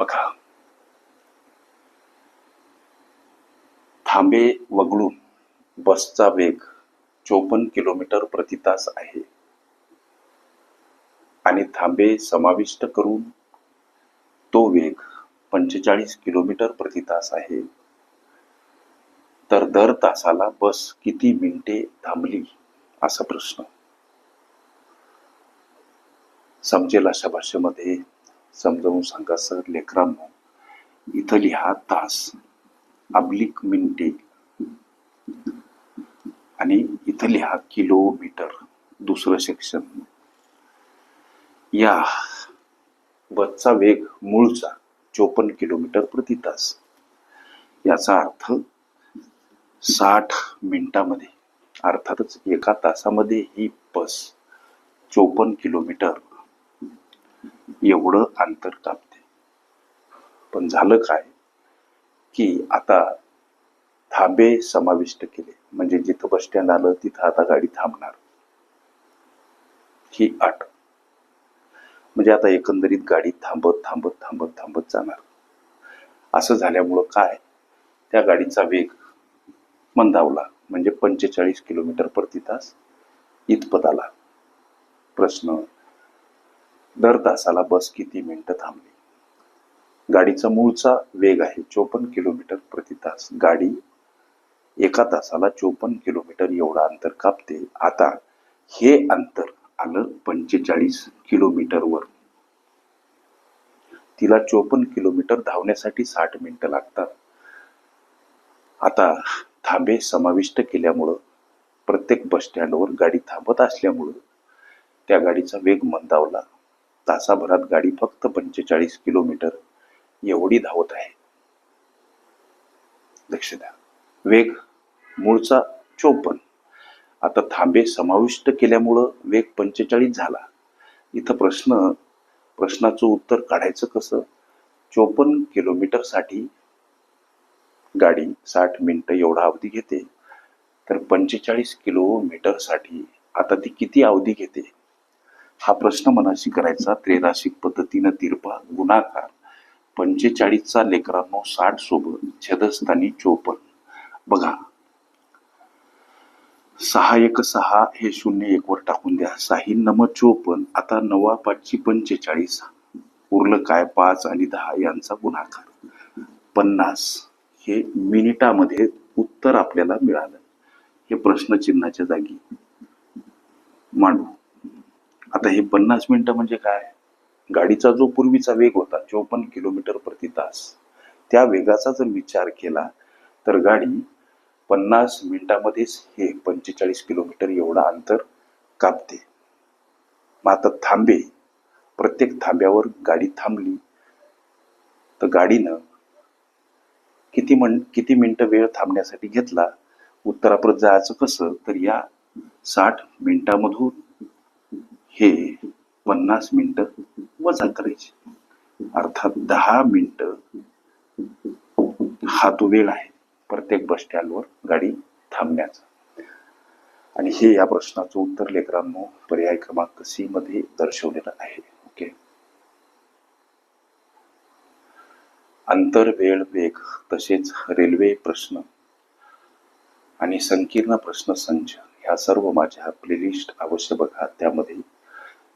बघा. थांबे वगळून. बसचा वेग चोपन्न किलोमीटर प्रति तास आहे. आणि थांबे समाविष्ट करून. तो वेग पंचेचाळीस किलोमीटर प्रति तास आहे. तर दर तासाला बस किती मिनिटे थांबली? असा प्रश्न. समजेल अशा भाषेमध्ये? समजावून सांगा सर लेकरांनो. इथं लिहा तास. अब्लिक मिनिटे. आणि इथं लिहा किलोमीटर. दुसरं सेक्शन या. बसचा वेग मूळचा चोपन्न किलोमीटर प्रति तास. याचा अर्थ साठ मिनिटामध्ये. अर्थातच एका तासामध्ये ही बस चोपन्न किलोमीटर एवढं अंतर कापते. पण झालं काय? की आता थांबे समाविष्ट केले. म्हणजे जिथं बस स्टँड आलं तिथं आता गाडी थांबणार. ही अट म्हणजे आता एकंदरीत गाडी थांबत थांबत थांबत थांबत जाणार. असं झाल्यामुळं काय? त्या गाडीचा वेग मंदावला. म्हणजे पंचेचाळीस किलोमीटर प्रति तास इतपत आला. प्रश्न दर तासाला बस किती मिनिटं थांबली? गाडीचा मूळचा वेग आहे चोपन्न किलोमीटर प्रति तास. गाडी एका तासाला चोपन्न किलोमीटर एवढं अंतर कापते. आता हे अंतर आलं पंचेचाळीस किलोमीटरवर. तिला चोपन्न किलोमीटर धावण्यासाठी साठ मिनिटं लागतात. आता थांबे समाविष्ट केल्यामुळं प्रत्येक बस स्टँडवर गाडी थांबत असल्यामुळं त्या गाडीचा वेग मंदावला. तासाभरात गाडी फक्त पंचेचाळीस किलोमीटर एवढी धावत आहे. लक्ष द्या. वेग मूळचा चोपन्न. आता थांबे समाविष्ट केल्यामुळं वेग पंचेचाळीस झाला. इथं प्रश्न प्रश्नाचं उत्तर काढायचं कसं? चोपन्न किलोमीटरसाठी गाडी साठ मिनिटं एवढा अवधी घेते. तर पंचेचाळीस किलोमीटरसाठी आता ती किती अवधी घेते? हा प्रश्न मनाशी करायचा त्रेराशिक पद्धतीनं तिरपा गुणाकार पंचेचाळीसचा लेकरांनो साठ सोबत छेदस्थानी चोपन्न. बघा. सहा एक सहा हे शून्य एक वर टाकून द्या. साही नम चोपन्न आता नवा पाचशे पंचेचाळीस. उरलं काय? पाच आणि दहा यांचा गुणाकार. पन्नास. हे मिनिटामध्ये उत्तर आपल्याला मिळालं. हे प्रश्नचिन्हाच्या जागी मांडू. आता हे पन्नास मिनिटं म्हणजे काय? गाडीचा जो पूर्वीचा वेग होता चोपन्न किलोमीटर प्रति तास त्या वेगाचा जर विचार केला तर गाडी पन्नास मिनिटामध्येच हे पंचेचाळीस किलोमीटर एवढं अंतर कापते. मग आता थांबे. प्रत्येक थांब्यावर गाडी थांबली तर गाडीनं किती मन किती मिनटं वेळ थांबण्यासाठी घेतला? उत्तराप्रत जायचं कसं? तर या साठ मिनिटामधून हे पन्नास मिनटं वजा करायचे. अर्थात दहा मिनटं हा तो वेळ आहे प्रत्येक बस स्टँडवर गाडी थांबण्याचा. आणि हे या प्रश्नाचं उत्तर लेकरांनो पर्याय क्रमांक सी मध्ये दर्शवलेलं आहे. ओके? अंतर वेळ वेग तसेच रेल्वे प्रश्न आणि संकीर्ण प्रश्न संच ह्या सर्व माझ्या प्लेलिस्ट अवश्य बघा. त्यामध्ये